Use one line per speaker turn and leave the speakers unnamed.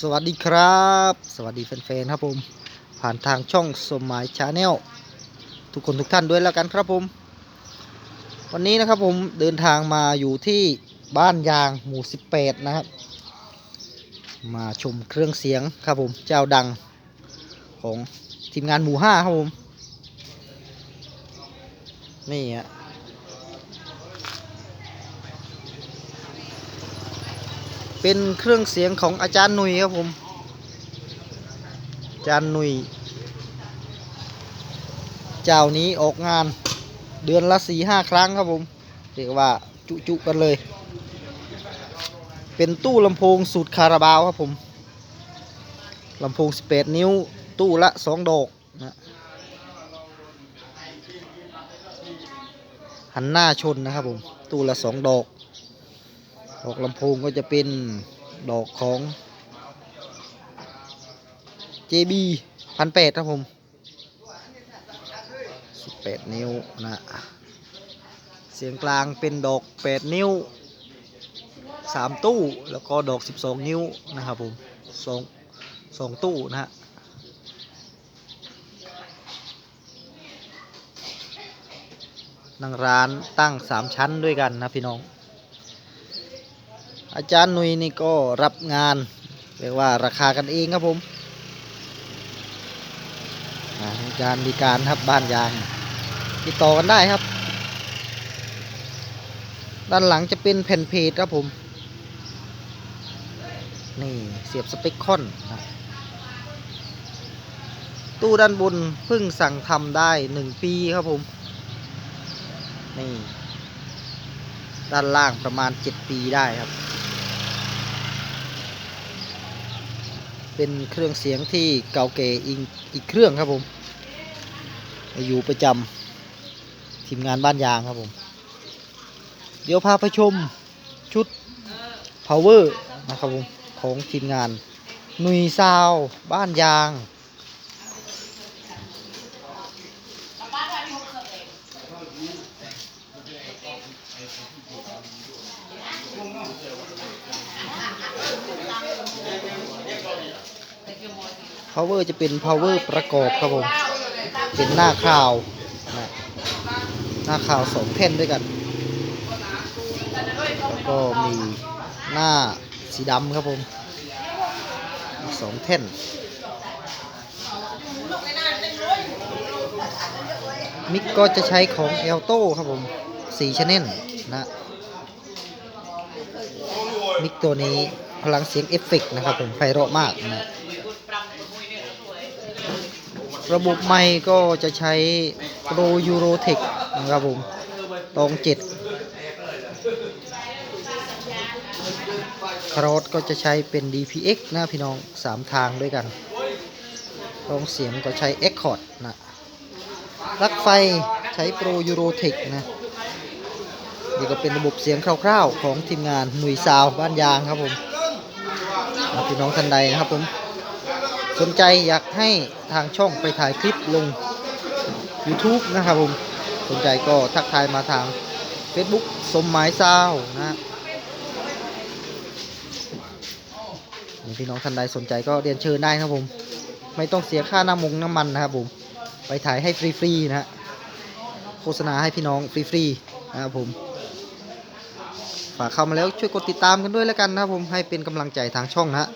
สวัสดีครับ สวัสดีแฟนๆครับผม ผ่านทางช่องสมหมายชาแนลทุกคนทุกท่านด้วยแล้วกันครับผม วันนี้นะครับผมเดินทางมาอยู่ที่บ้านยางหมู่ 18 นะครับ มาชมเครื่องเสียงครับผมเจ้าดังของทีมงานหมู่ 5 ครับผม นี่ฮะ เป็นเครื่องเสียงของอาจารย์หนุยครับผม อาจารย์หนุยเจ้านี้ออกงานเดือนละสี่ห้าครั้งครับผม เรียกว่าจุจุๆกันเลย เป็นตู้ลำโพงสูตรคาราบาวครับผมลำโพง 18 นิ้ว ตู้ละ 2 ดอกนะหันหน้าชนนะครับผม ตู้ละ 2 ดอก ดอกลำโพงก็จะเป็นดอกของ JB พันแปดครับผม18นิ้วนะ เสียงกลางเป็นดอก8นิ้ว3ตู้ แล้วก็ดอก12นิ้วนะครับผมสองสองตู้นะฮะนั่งร้านตั้ง3ชั้นด้วยกันนะพี่น้อง อาจารย์นุยนี่ก็รับงาน เรียกว่าราคากันเองครับผมอาจารย์มีการครับบ้านยางติดต่อกันได้ครับ ด้านหลังจะเป็นแผ่นเพจครับผม นี่เสียบสเปคคอนนะตู้ด้านบนเพิ่งสั่งทำได้หนึ่งปีครับผม นี่ ด้านล่างประมาณ7ปีได้ครับ เป็นเครื่องเสียงที่เก่าแก่อีกอีกเครื่องครับผม อยู่ประจำทีมงานบ้านยางครับผม เดี๋ยวพาไปชมชุด power นะครับผม ของทีมงานนุยซาวบ้านยาง power จะเป็น power ประกอบครับผม เป็นหน้าข่าวนะหน้าข่าวสองแผ่นด้วยกัน แล้วก็มีหน้าสีดำครับผมสองแท่นมิกก็จะใช้ของ e l t o ครับผมสีชแนลนะ มิกตัวนี้พลังเสียงเอฟเฟกนะครับผมไพเราะมากนะ ระบบไมค์ก็จะใช้ Pro Eurotech นะครับผมตองเจ็ดคารอทก็จะใช้เป็น DPX นะพี่น้อง 3 ทางด้วยกันตองเสียงก็ใช้ e c o r d นะลักไฟใช้ Pro Eurotech นะ นี่ก็เป็นระบบเสียงคร่าวๆ ของทีมงานหน่วยซาวบ้านยางครับผมพี่น้องท่านใดนะครับผม สนใจอยากให้ทางช่องไปถ่ายคลิปลง YouTube นะครับผมสนใจก็ทักทายมาทาง Facebook สมหมายซาวนะนี่พี่น้องท่านใดสนใจก็เรียนเชิญได้นะครับผม ไม่ต้องเสียค่าน้ำมงน้ำมันนะครับผม ไปถ่ายให้ฟรีๆนะฮะโฆษณาให้พี่น้องฟรีๆนะครับผม ฝากเข้ามาแล้วช่วยกดติดตามกันด้วยแล้วกันนะครับผมให้เป็นกำลังใจทางช่องนะฮะ